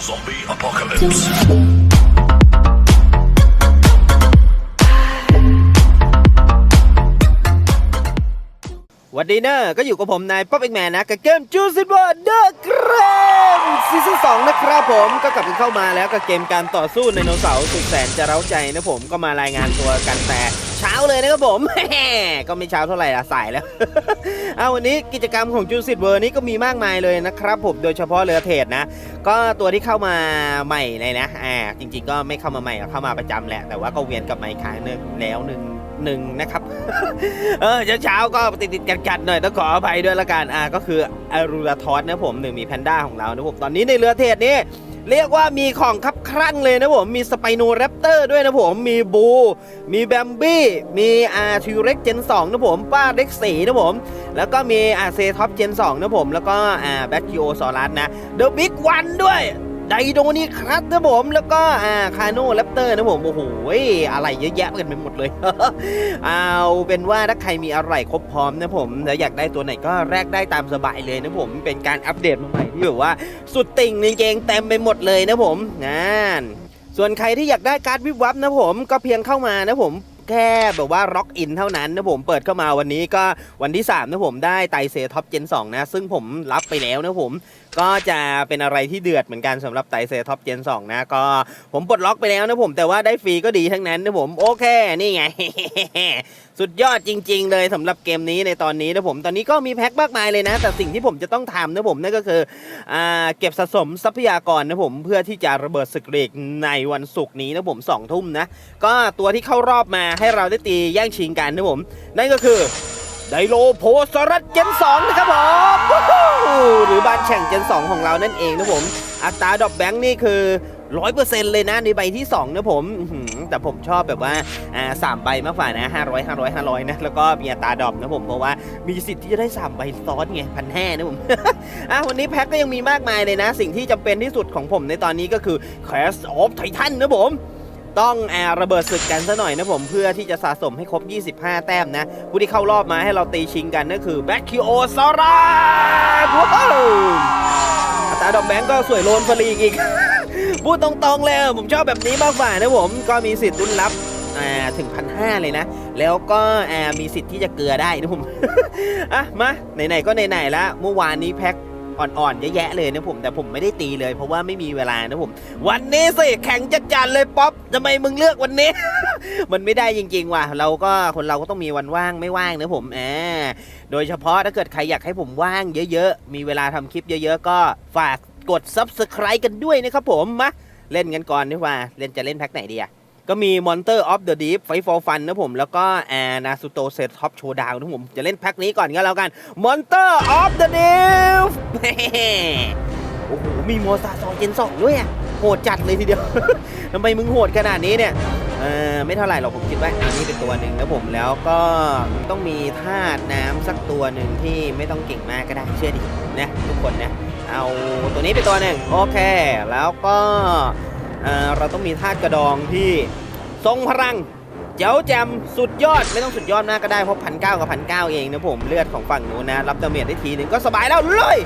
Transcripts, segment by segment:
Zombie apocalypse. วันดีเนอร์ก็อยู่กับผมนายป๊อปเอกแมนนะ กับเกมจูซิบอร์เดอร์เกรมซีซั่นสองนะครับผมก็กลับกันเข้ามาแล้วกับเกมการต่อสู้ไดโนเสาร์สุดแสนจะเร้าใจนะผมก็มารายงานตัวกันแต่ เช้าเลยนะครับผมก็ไม่เช้าเท่าไหร่ละสายแล้ว เอาวันนี้กิจกรรมของจูซิตเวอร์นี้ก็มีมากมายเลยนะครับผมโดยเฉพาะเรือเทรดนะ ก็ตัวที่เข้ามาใหม่เลยนะอ่าจริงๆก็ไม่เข้ามาใหม่เข้ามาประจำแหละ แต่ว่าก็เวียนกลับมาอีกครั้งนึงแล้วหนึ่งหนึ่งนะครับเออเช้าๆก็ติดติดๆกัดๆหน่อยต้องขออภัยด้วยละกันอ่าก็คืออารูราทอสนะผมหนึ่งมีแพนด้าของเรานะผมตอนนี้ในเรือเทศนี้ เรียกว่ามีของคับครั่งเลยนะผม มีสไปโนแรปเตอร์ด้วยนะผม มีบู มีแบมบี้ มีอาทิวเร็กเจน2นะผม ป้าเล็กสีนะผม แล้วก็มีอาเซท็อปเจน2นะผม แล้วก็อาแบทคิโอซอรัสนะ เดอะบิ๊กวันด้วย ไดโดนี่ครับนะผมแล้วก็อ่าคาโนแรปเตอร์นะผมโอ้โหอะไรเยอะแยะกันไปหมดเลย เอาเป็นว่าถ้าใครมีอะไรครบพร้อมนะผมแล้วอยากได้ตัวไหนก็แลกได้ตามสบายเลยนะผมเป็นการอัปเดตมาใหม่ที่แบบว่าสุดติ่งจริงๆเต็มไปหมดเลยนะผมนั่นส่วนใครที่อยากได้การ์ดวิบวับนะผมก็เพียงเข้ามานะผมแค่แบบว่าล็อกอินเท่านั้นนะผมเปิดเข้ามาวันนี้ก็วันที่ 3 นะผมได้ไตเซท็อปเจน2นะ ซึ่งผมรับไปแล้วนะผม ก็จะเป็นอะไรที่เดือดเหมือนกันสำหรับไตเซท็อปเจน2 นะ ก็ผมปลดล็อกไปแล้วนะผมแต่ว่าได้ฟรีก็ดีทั้งนั้นนะผมโอเค นี่ไง สุดยอดจริง ๆ เลยสำหรับเกมนี้ในตอนนี้นะผม ตอนนี้ก็มีแพ็คมากมายเลยนะ แต่สิ่งที่ผมจะต้องทำนะผมนั่นก็คืออ่าเก็บสะสมทรัพยากรนะผมเพื่อที่จะระเบิดสกเรกในวันศุกร์นี้นะผมสองทุ่มนะก็ตัวที่เข้ารอบมาให้เราได้ตีแย่งชิงกันนะผม นั่นก็คือ ไดโลโพสรัสเจน2นะครับผมหรือบานแข่งเจน2ของเรานั่นเองนะผม อัตราดอกแบงค์นี่คือร้อยเปอร์เซ็นต์เลยนะในใบที่2นะผมแต่ผมชอบแบบว่าอ่าสามใบมากกว่านะห้าร้อยห้าร้อยห้าร้อยนะแล้วก็มีอัตราดอกนะผมเพราะว่ามีสิทธิ์ที่จะได้3ใบซ้อนไงพันแห้านะผมอะวันนี้แพ็คก็ยังมีมากมายเลยนะ สิ่งที่จำเป็นที่สุดของผมในตอนนี้ก็คือ Clash of Titan นะผม ต้องแอร์ระเบิดศึกกันซะหน่อยนะผมเพื่อที่จะสะสมให้ครบ 25 แต้มนะ ผู้ที่เข้ารอบมาให้เราตีชิงกันนั่นคือแบ็คคิโอซาร่าว้าวอัตราดอกแบงก์ก็สวยโลนฟรีอีก พูดตรงๆเลยผมชอบแบบนี้มากกว่านะผมก็มีสิทธิ์ลุ้นรับถึงพันห้าเลยนะ แล้วก็อ่ามีสิทธิ์ที่จะเกลือได้นะผมอะมาไหนๆก็ไหนๆแล้วเมื่อวานนี้แพ็ค อ่อนๆเยอะแยะเลยนะผม แต่ผมไม่ได้ตีเลย เพราะว่าไม่มีเวลานะผม วันนี้สิแข่งจัดจัดๆเลยป๊อปทำไมมึงเลือกวันนี้ มันไม่ได้จริงๆว่ะเราก็คนเราก็ต้องมีวันว่างไม่ว่างนะผมแอบโดยเฉพาะถ้าเกิดใครอยากให้ผมว่างเยอะๆ มีเวลาทำคลิปเยอะๆ ก็ฝากกด subscribe กันด้วยนะครับผมมาเล่นกันก่อนดีกว่าเล่นจะเล่นแพ็คไหนดีอะ ก็มี Monster of the Deep Fight for Fun นะผม แล้วก็แอร์นาซูโตเซตท็อปโชว์ดาวนะผม จะเล่นแพ็คนี้ก่อนก็แล้วกัน Monster of the Deep โอ้โห มีโมซาซองเจนสองด้วยอะโหดจัดเลยทีเดียว ทำไมมึงโหดขนาดนี้เนี่ยเออไม่เท่าไหร่หรอกผมคิดว่าอันนี้เป็นตัวหนึ่งนะผมแล้วก็ต้องมีธาตุน้ำสักตัวหนึ่งที่ไม่ต้องเก่งมากก็ได้เชื่อดินะทุกคนนะ เอาตัวนี้เป็นตัวหนึ่งโอเค แล้วก็ เราต้องมีธากระดองที่ทรงพลังเจ้าแจมสุดยอดไม่ต้องสุดยอดมากก็ได้ เพราะพันเก้ากับพันเก้าเองนะผมเลือดของฝั่งนู้นนะ รับดาเมจได้ทีหนึ่งก็สบายแล้วเลย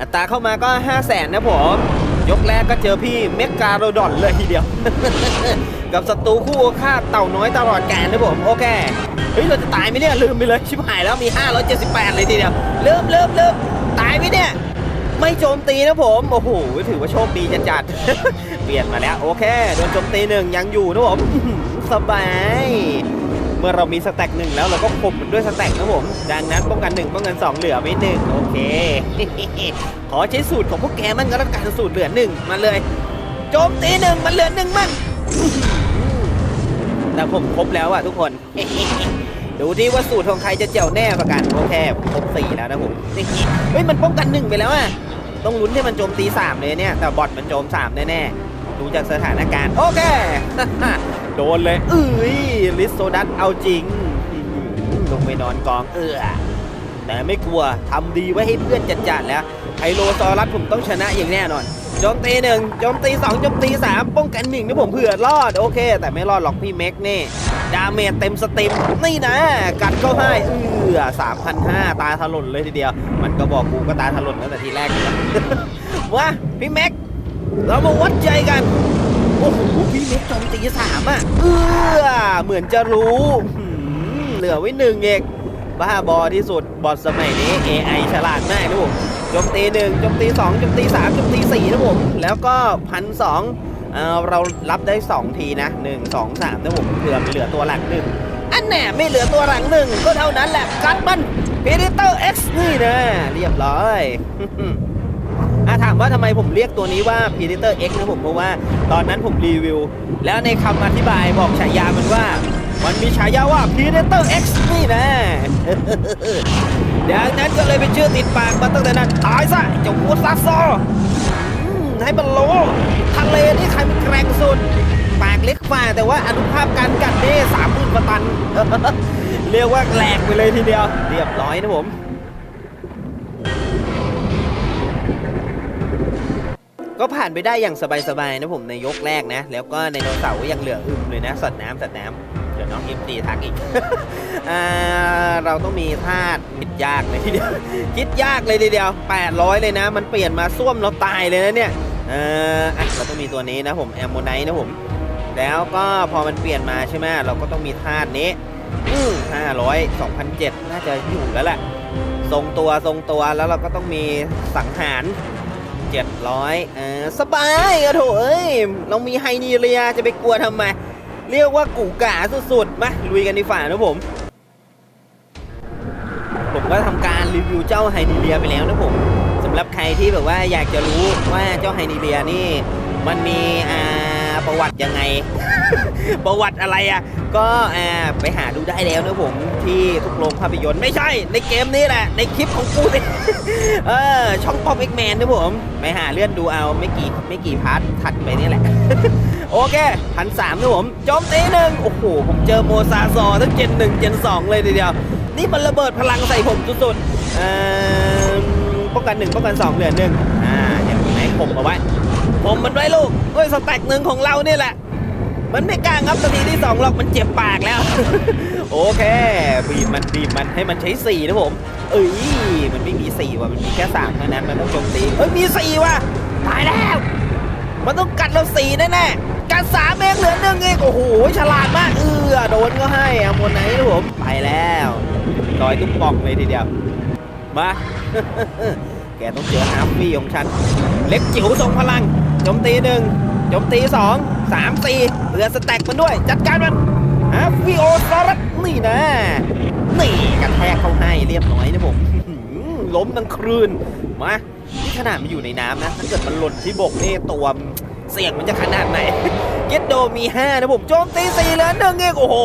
อัตราเข้ามาก็ 5 0 0แสนนะผม ยกแรกก็เจอพี่เมกาโรดอนเลยทีเดียว กับศัตรูคู่ฆ่าเต่าน้อยตลอดกาลนะผม โอเค เฮ้ย เราจะตายไหมเนี่ย ลืมไปเลย ชิบหายแล้วมี 578 เลยทีเดียวลืมลืมลืมตายไหมเนี่ย ไม่โจมตีนะผม โอ้โห ถือว่าโชคดีจัดจัดๆ เปลี่ยนมาแล้วโอเค โดนโจมตีหนึ่งยังอยู่นะผม สบาย เมื่อเรามีสแต็กหนึ่งแล้วเราก็ข่มมันด้วยสแต็กนะผม ดังนั้นป้องกันหนึ่งป้องกันสองเหลือไว้หนึ่งโอเค ขอใช้สูตรของพวกแกมันก็แล้วกันสูตรเหลือหนึ่งมาเลย โจมตีหนึ่งมันเหลือหนึ่งมั่นแต่ผมครบแล้วอะทุกคน ดูดิว่าสูตรของใครจะเจ๋วแน่ประกันโอเคผมครบสี่แล้วนะผมเฮ้ยมันป้องกันหนึ่งไปแล้วอะ ต้องลุ้นให้มันโจมตีสามเลยเนี่ย แต่บอทมันโจมสามแน่ๆดูจากสถานการณ์ โอเค โดนเลยเอ้ยลิสโซดัสเอาจริงลงไปนอนกองเออแต่ไม่กลัวทำดีไว้ให้เพื่อนจัดๆแล้ว ไฮโลซอรัสผมต้องชนะอย่างแน่นอนโจมตีหนึ่งโจมตีสองโจมตีสามป้องกันหนึ่งนะผมเผื่อรอดโอเค แต่ไม่รอดหรอกพี่เม็กนี่ดาเมจเต็มสตรีมนี่นะ กัดเข้าให้เอือสามพันห้าตาถลนเลยทีเดียว มันก็บอกกูก็ตาถลนตั้งแต่ทีแรกอยู่แล้วมวะพี่แม็ก เรามาวัดใจกัน โอ้โหพี่เม็กโจมตีสามอะเออเหมือนจะรู้เหลือไว้หนึ่งเองบ้าบอที่สุดบอทสมัยนี้ AI ฉลาดมากนะผม โจมตีหนึ่งโจมตีสองโจมตีสามโจมตีสี่นะผมแล้วก็พันสองเรารับได้ 2 ทีนะ 1 2 3นะผมเหลือเหลือตัวหลังหนึ่งอันแน่ไม่เหลือตัวหลังหนึ่งก็เท่านั้นแหละกัดมัน Predator X นี่นะ เรียบร้อยอาถามว่าทำไมผมเรียกตัวนี้ว่า Predator X นะผมเพราะว่าตอนนั้นผมรีวิว แล้วในคำอธิบายบอกฉายามันว่า มันมีฉายาว่า Predator X นี่นะดังนั้นก็เลยเป็นชื่อติดปากมาตั้งแต่นั้นตายซะเจ้าวัวซักซออืมให้มันโลทะเลนี่ใครมันแกร่งสุด ปากเล็กฝ่าแต่ว่าอนุภาพการกัดนี่สามหมื่นกว่าตัน เรียกว่าแหลกไปเลยทีเดียว เรียบร้อยนะผมก็ผ่านไปได้อย่างสบายๆนะผมในยกแรกนะ แล้วก็ในโนเสาร์ยังเหลืออึมเลยนะสัตว์น้ำสัตว์น้ำ น้องเอ็มตีทักอีกเราต้องมีธาตุคิดยากเลยทีเดียวคิดยากเลยทีเดียว 800 เลยนะ มันเปลี่ยนมาส้วมเราตายเลยนะเนี่ยเออเราต้องมีตัวนี้นะผมแอมโมไนท์นะผม แล้วก็พอมันเปลี่ยนมาใช่ไหมเราก็ต้องมีธาตุนี้ห้าร้อยสองพันเจ็ดน่าจะอยู่แล้วแหละ ทรงตัวทรงตัวแล้วเราก็ต้องมีสังหาร700เออสบายอะโถเอ้ย เรามีไฮนีเรียจะไปกลัวทำไม เรียกว่ากูกาสุดๆมาลุยกันดีฝ่านะผม ผมก็ทำการรีวิวเจ้าไฮนีเรียไปแล้วนะผมสำหรับใครที่แบบว่าอยากจะรู้ว่าเจ้าไฮนีเรียนี่ มันมีอ่าประวัติยังไง ประวัติอะไรอะ ก็อ่าไปหาดูได้แล้วนะผมที่ทุกโรงภาพยนตร์ไม่ใช่ ในเกมนี้แหละ ในคลิปของกูนี่เออช่องป๊อปเอ็กแมนนะผม ไปหาเลื่อนดูเอาไม่กี่ไม่กี่พาร์ทถัดไปนี่แหละ โอเคพันสามนะผมโจมตีหนึ่งโอ้โห ผมเจอโมซาซอทั้งเจนหนึ่งเจนสองเลยทีเดียว นี่มันระเบิดพลังใส่ผมสุดๆเอ่อป้องกันหนึ่งป้องกันสองเหลือหนึ่งอ่าอย่างไหนผมเอาไว้ผมมันไว้ลูกเฮ้ยสแต็กหนึ่งของเรานี่แหละ มันไม่กล้างับนาทีที่สองหรอกมันเจ็บปากแล้ว โอเคบีบมันบีบมันให้มันใช้สี่นะผม เอ้ยมันไม่มีสี่ว่ะมันมีแค่สามเท่านั้นมันต้องโจมตีเฮ้ยมีสี่ว่ะตายแล้วมันต้องกัดเราสี่แน่ๆ กัดสามเองเหลือหนึ่งเองโอ้โหฉลาดมากเออโดนก็ให้อะมนไหนนะผมไปแล้วลอยตุ๊กปองเลยทีเดียวมาแกต้องเจอฮาร์ฟี่ของฉัน เล็กจิ๋วทรงพลังโจมตีหนึ่งโจมตีสองสามสี่เหลือสแต็กมันด้วย จัดการมันฮาร์ฟี่โอซารัสนี่นะนี่กระแทกเข้าให้เรียบร้อยนะผมล้มทั้งครืนมานี่ขนาดมันอยู่ในน้ำนะถ้าเกิดมันหล่นที่บกนี่ตัวมัน เสี่ยงมันจะขนาดไหน เกตโดมี 5 นะผมโจมตี4เหลือหนึ่งเองโอ้โห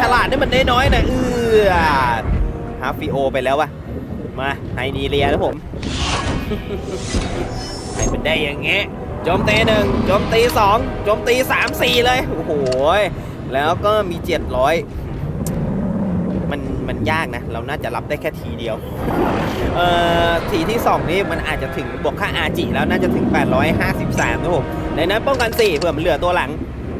ฉลาดนี่มันได้น้อยนะเออฮาฟิโอไปแล้ววะมาไฮนีเรียนะผมให้มันได้อย่างเงี้ยโจมตีหนึ่งโจมตีสองโจมตีสามสี่เลย โอ้โห แล้วก็มี700มันมันยากนะ เราน่าจะรับได้แค่ทีเดียว เอ่อ ทีที่ 2 นี่มันอาจจะถึงบวกค่าอาจิแล้วน่าจะถึง 853นะผม ในนั้นป้องกัน4เพื่อมันเหลือตัวหลัง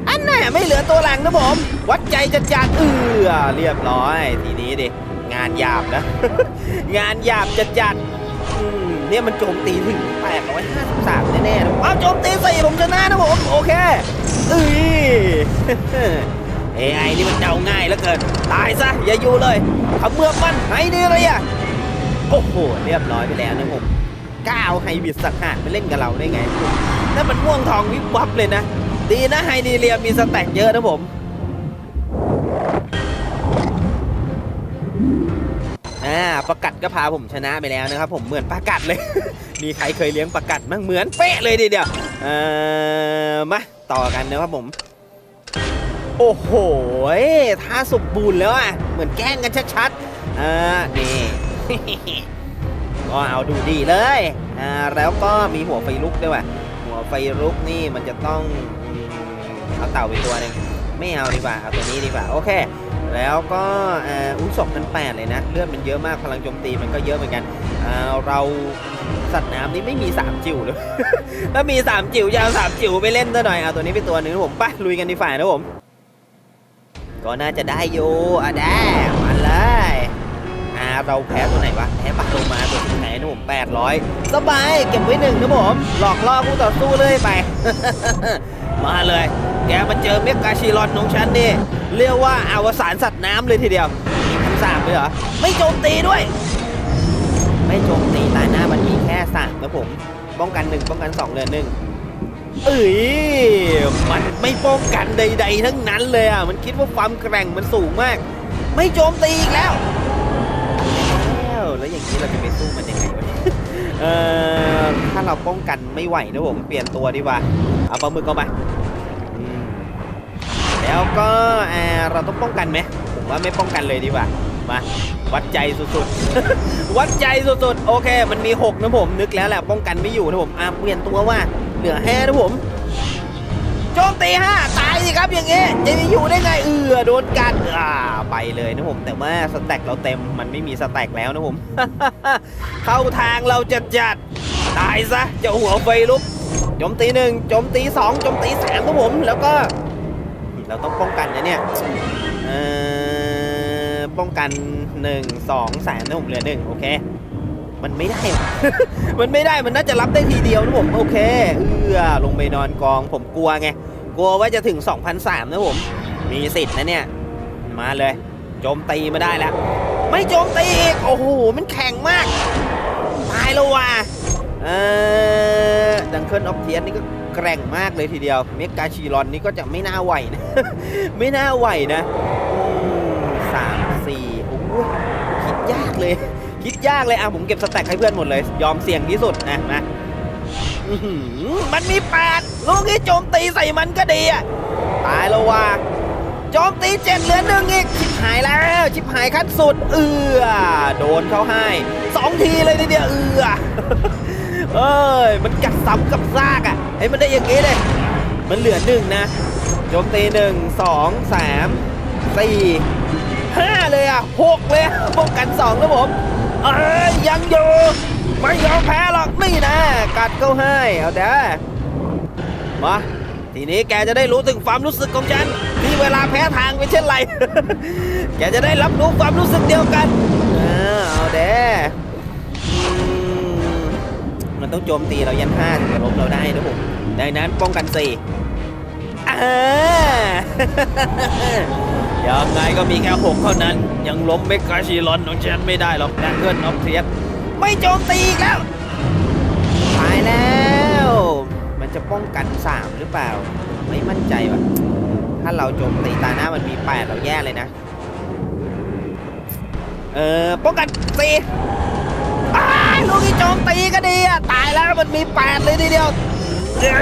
อันน่ะไม่เหลือตัวหลังนะผม วัดใจจะจัดเออเรียบร้อย ทีนี้ดิ งานหยาบนะ งานหยาบจะจัดอืมเนี่ยมันโจมตีถึง853 แน่ๆนะอ้าวโจมตีสี่ผมชนะนะผม โอเคเอ้ย AI นี่มันเดาง่ายเหลือเกิน ตายซะ อย่าอยู่เลยขมือบมันไฮนี่เลยอะโอ้โห เรียบร้อยไปแล้วนะผมก้าวไฮบิดสักหาดไปเล่นกับเราได้ไง นั่นมันม่วงทองวิบวับเลยนะ ดีนะไฮนีเรียมีสแต็กเยอะนะผม อ่าประกัดก็พาผมชนะไปแล้วนะครับ ผมเหมือนประกัดเลย มีใครเคยเลี้ยงประกัดมั้งเหมือนเป๊ะเลยทีเดียวเอ่อมาต่อกันนะครับผม โอ้โหท่าสมบูรณ์แล้วอะ เหมือนแกล้งกันชัดๆอ่านี่ก็เอาดูดีเลย อ่า แล้วก็มีหัวไฟลุกด้วยว่ะ ไฟลุกนี่มันจะต้องอเอาเต่าไปตัวหนึงไม่เอาดีกว่าเอาตัวนี้ดีกว่าโอเค แล้วก็อุ้ยสองพันแปดเลยนะ เลือดมันเยอะมากพลังโจมตีมันก็เยอะเหมือนกันเราสัตว์น้ำนี่ไม่มี 3 จิ๋วเลยถ้ามี 3 จิ๋วยาว3จิ๋วไปเล่นซะหน่อยเอาตัวนี้ไปตัวหนึ่งนะผมไปลุยกันดีฝ่ายนะผมก็น่าจะได้อยู่อะได้มาเลย อ่าเราแพ้ตัวไหนวะ แพ้ปาโลมาตัวสุดท้ายนะผม800 สบายเก็บไว้หนึ่งนะผม หลอกล่อผู้ต่อสู้เลยไป มาเลย แกมาเจอเมกาชิรอนของฉันนี่ เรียกว่าอวสานสัตว์น้ำเลยทีเดียวมีคำสาปเลยเหรอ ไม่โจมตีด้วย ไม่โจมตีตาหน้ามันมีแค่สามนะผม ป้องกันหนึ่งป้องกันสองเรือนหนึ่งเอ้ยมันไม่ป้องกันใด ๆ ทั้งนั้นเลยอะ มันคิดว่าความแกร่งมันสูงมาก ไม่โจมตีอีกแล้ว แล้วอย่างนี้เราจะไปสู้มันยังไงวะเนี่ยเออถ้าเราป้องกันไม่ไหวนะผมเปลี่ยนตัวดีกว่าเอาปลาหมึกเข้ามาแล้วก็เออเราต้องป้องกันไหมผมว่าไม่ป้องกันเลยดีกว่ามาวัดใจสุดๆ วัดใจสุดๆ โอเค มันมี 6 นะผม นึกแล้วแหละ ป้องกันไม่อยู่นะผม อะ เปลี่ยนตัวว่า เหลือแห้นะผม โจมตีห้าตายสิครับอย่างงี้จะอยู่ได้ไงเออโดนกัดอ่าไปเลยนะผมแต่ว่าสแต็กเราเต็มมันไม่มีสแต็กแล้วนะผม เข้าทางเราจะจัดตายซะจ้าหัวไฟลุกโจมตีหนึ่งโจมตีสองโจมตีสามนะผมแล้วก็ เราต้องป้องกันนะเนี่ยป้องกันหนึ่งสองสามนะผมเหลือหนึ่งโอเค มันไม่ได้ มันไม่ได้มันน่าจะรับได้ทีเดียวนะผมโอเคเอื้อลงไปนอนกองผมกลัวไงกลัวว่าจะถึง 2,003นะผมมีสิทธิ์นะเนี่ย มาเลยโจมตีมาได้แล้ว ไม่โจมตีอีกโอ้โหมันแข็งมากตายแล้วว่ะเออดังเคิลออฟเทียนนี่ก็แกร่งมากเลยทีเดียว เมกาชีรอนนี่ก็จะไม่น่าไหวนะ ไม่น่าไหวนะสามสี่โอ้โหคิดยากเลย คิดยากเลยอะผมเก็บสแต็กให้เพื่อนหมดเลย ยอมเสี่ยงที่สุดนะมามันมีแปดลูกนี้โจมตีใส่มันก็ดีอะตายแล้วว่ะโจมตีเจ็ดเหลือหนึ่งอีกชิบหายแล้วชิบหายขั้นสุด เอือโดนเขาให้สองทีเลยทีเดียวเอือเอ้ยมันกัดซ้ำกับซากอะให้มันได้อย่างงี้เลยมันเหลือหนึ่งนะโจมตีหนึ่งสองสามสี่ห้าเลยอะหกเลยป้องกันสองนะผม เอ้ยยังอยู่ ไม่ยอมแพ้หรอกนี่นะ กัดเขาให้เอาเด้อมาทีนี้แกจะได้รู้ถึงความรู้สึกของฉันที่เวลาแพ้ทางเป็นเช่นไร แกจะได้รับรู้ความรู้สึกเดียวกันเอาเด้อมมันต้องโจมตีเรายันห้าถึงจะลบเราได้นะผมดังนั้นป้องกันสี่อ่า ยังไงก็มีแค่หกเท่านั้น ยังล้มเมกาชีรอนของฉันไม่ได้หรอกแดงเกิลออฟเทียสไม่โจมตีอีกแล้วตายแล้ว มันจะป้องกันสามหรือเปล่า ไม่มั่นใจว่ะ ถ้าเราโจมตีตาหน้ามันมีแปดเราแย่เลยนะ เออป้องกันสี่อ้าลูกที่โจมตีก็ดีอะ ตายแล้วมันมีแปดเลยทีเดียว เย้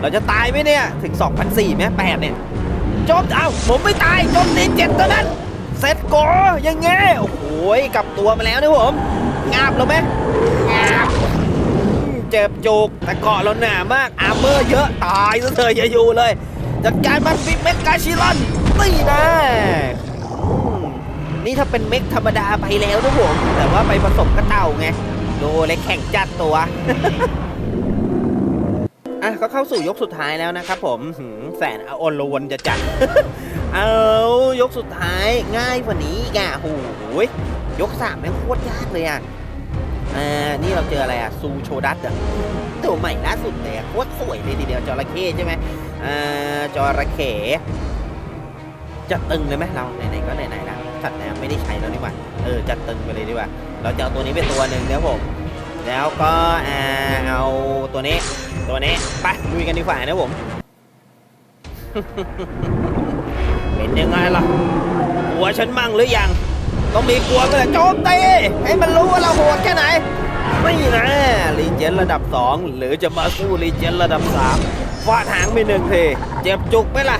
เราจะตายไหมเนี่ย ถึง 2,004ไหมแปดเนี่ย จมเอาผมไม่ตายโจมตีเจ็ดเท่านั้นเสร็จโกยังไงโอ้โหกลับตัวมาแล้วนะผมงาบเราไหมงาบเจ็บจุกแต่เกาะเราหนามากอาร์เมอร์เยอะตายซะเธออย่าอยู่เลยจัดการมันฟิกเมกกาชิรอนนี่นะนี่ถ้าเป็นเมกธรรมดาไปแล้วนะผมแต่ว่าไปผสมกระเต่าไงดูเลยแข่งจัดตัว อะก็เข้าสู่ยกสุดท้ายแล้วนะครับผมแสนอลวนจะจัด เอายกสุดท้ายง่ายกว่านี้อะโอ้โหยยกสามแม่งโคตรยากเลยอะอ่านี่เราเจออะไรอะซูโชดัตอะตัวใหม่ล่าสุดเลยโคตรสวยเลยทีเดียวจระเข้ใช่ไหมอ่าจระเข้จัดตึงเลยไหมเราไหนๆก็ไหนๆแล้วสัตว์น้ำไม่ได้ใช้แล้วดีกว่าเออจัดตึงไปเลยดีกว่า เราจะเอาตัวนี้เป็นตัวหนึ่งนะผมแล้วก็อ่าเอาตัวนี้ ตัวนี้ไปลุยกันดีกว่านะผม เป็นยังไงล่ะกลัวฉันมั่งหรือยัง ต้องมีกลัวก็แหละโจมตีให้มันรู้ว่าเราโหดแค่ไหน ไม่นะรีเจนระดับ 2 หรือจะมาสู้รีเจนระดับ3ฟาดหางไปหนึ่งทีเจ็บจุกไหมล่ะ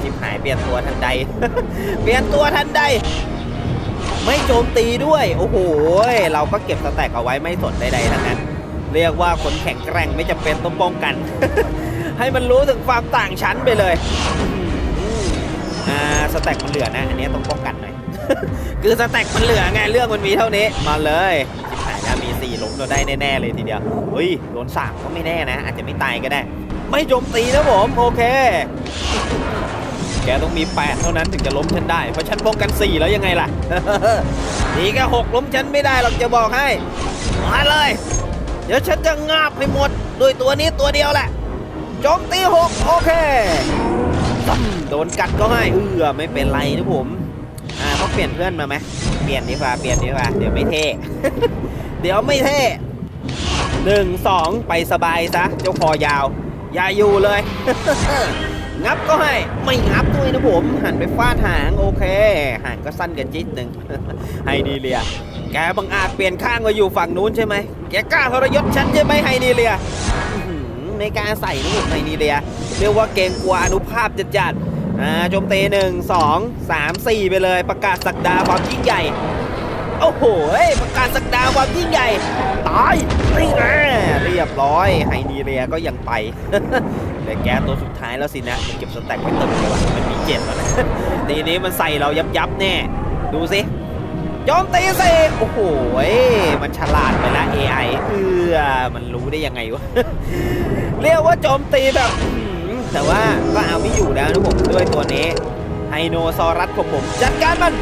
ชิบหายเปลี่ยนตัวทันใด เปลี่ยนตัวทันใดไม่โจมตีด้วย โอ้โห เราก็เก็บสแต็กเอาไว้ไม่สนใดๆทั้งนั้น เรียกว่าคนแข็งแกร่งไม่จำเป็นต้องป้องกัน ให้มันรู้ถึงความต่างชั้นไปเลยอ่าสแต็กมันเหลือนะ อันนี้ต้องป้องกันหน่อย คือสแต็กมันเหลือไงเรื่องมันมีเท่านี้มาเลยชิบหายนะมีสี่ล้มเราได้แน่ๆเลยทีเดียวเฮ้ยโดนสามก็ไม่แน่นะ อาจจะไม่ตายก็ได้ ไม่โจมตีนะผมโอเคแกต้องมี 8 เท่านั้นถึงจะล้มฉันได้ เพราะฉันป้องกัน 4 แล้วยังไงล่ะ นี่แค่หกล้มฉันไม่ได้หรอกจะบอกให้ มาเลย เดี๋ยวฉันจะงาบให้หมดด้วยตัวนี้ตัวเดียวแหละโจมตีหกโอเคโดนกัดก็ให้เออไม่เป็นไรนะผมอ่าต้องเปลี่ยนเพื่อนมาไหมเปลี่ยนดีกว่าเปลี่ยนดีกว่าเดี๋ยวไม่เท่เดี๋ยวไม่เท่หนึ่งสองไปสบายซะเจ้าคอยาว อย่าอยู่เลย งับก็ให้ ไม่งับด้วยนะผม หันไปฟาดหางโอเคหางก็สั้นกันจิตหนึ่งไฮนีเลีย แกบังอาจเปลี่ยนข้างมาอยู่ฝั่งนู้นใช่ไหมแกกล้าทรยศฉันใช่ไหมไฮนีเลียไม่กล้าใส่นะผมไฮนีเลีย เรียกว่าเกรงกลัวอนุภาพจัดจัดๆอ่าโจมตีหนึ่งสองสามสี่ไปเลยประกาศสักดาความยิ่งใหญ่ โอ้โหเฮ้ยประกาศสักดาความยิ่งใหญ่ ตายนี่แน่เรียบร้อย ไฮนีเรียก็ยังไปเหลือแกตัวสุดท้ายแล้วสินะเก็บสแต็กไว้เติมดีกว่ามันมีเจ็ดแล้วนะทีนี้มันใส่เรายับยับแน่ ดูสิโจมตีสิโอ้โห มันฉลาดไปละ AI เออมันรู้ได้ยังไงวะ เรียกว่าโจมตีแบบ แต่ว่าก็เอาไม่อยู่แล้วนะผมด้วยตัวนี้ไฮโนซอรัสของผม จัดการมัน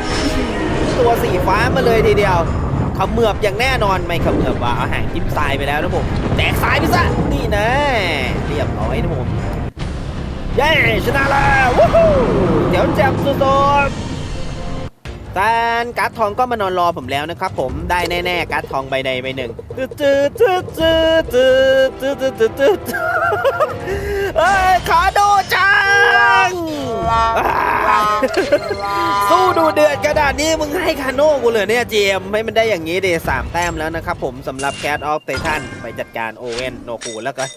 ตัวสีฟ้ามาเลยทีเดียวเขมือบอย่างแน่นอนไม่เขมือบว่าเอาหางจิ้มทรายไปแล้วนะผมแตกทรายไปซะนี่นะ เรียบร้อยนะผมเย้ชนะแล้ววู้ฮู้เดี๋ยวแจับสุดๆแฟนการ์ดทองก็มานอนรอผมแล้วนะครับผมได้แน่ๆการ์ดทองใบใดใบหนึ่งจืดจืดจืดจืดจืดจืดจืดจืดเอ้ยขาโดจั งสู้ดูเดือดขนาดนี้มึงให้คาโน่กูเลยเนี่ยเจมให้มันได้อย่างนี้เดสามแต้มแล้วนะครับผมสำหรับแค t ออฟเ t ทันไปจัดการโอเวนโนคูแล้วกัน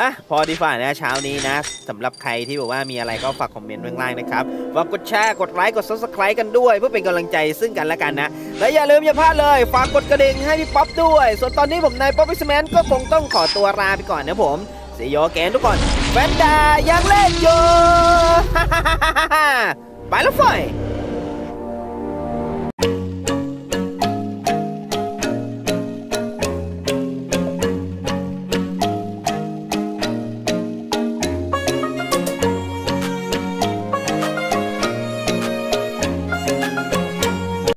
อะพอดีฝ่านะเช้านี้นะสำหรับใครที่บอกว่ามีอะไรก็ฝากคอมเมนต์ข้างล่างนะครับฝากกดแชร์กดไลค์กด subscribe กันด้วย เพื่อเป็นกำลังใจซึ่งกันและกันนะ และอย่าลืมอย่าพลาดเลยฝากกดกระดิ่งให้พี่ป๊อปด้วย ส่วนตอนนี้ผมนายป๊อปพิสแมนก็คงต้องขอตัวลาไปก่อนนะผมเสียโยแกนทุกคน แฟนดายังเล่นอยู่ ไปแล้วฝ่อย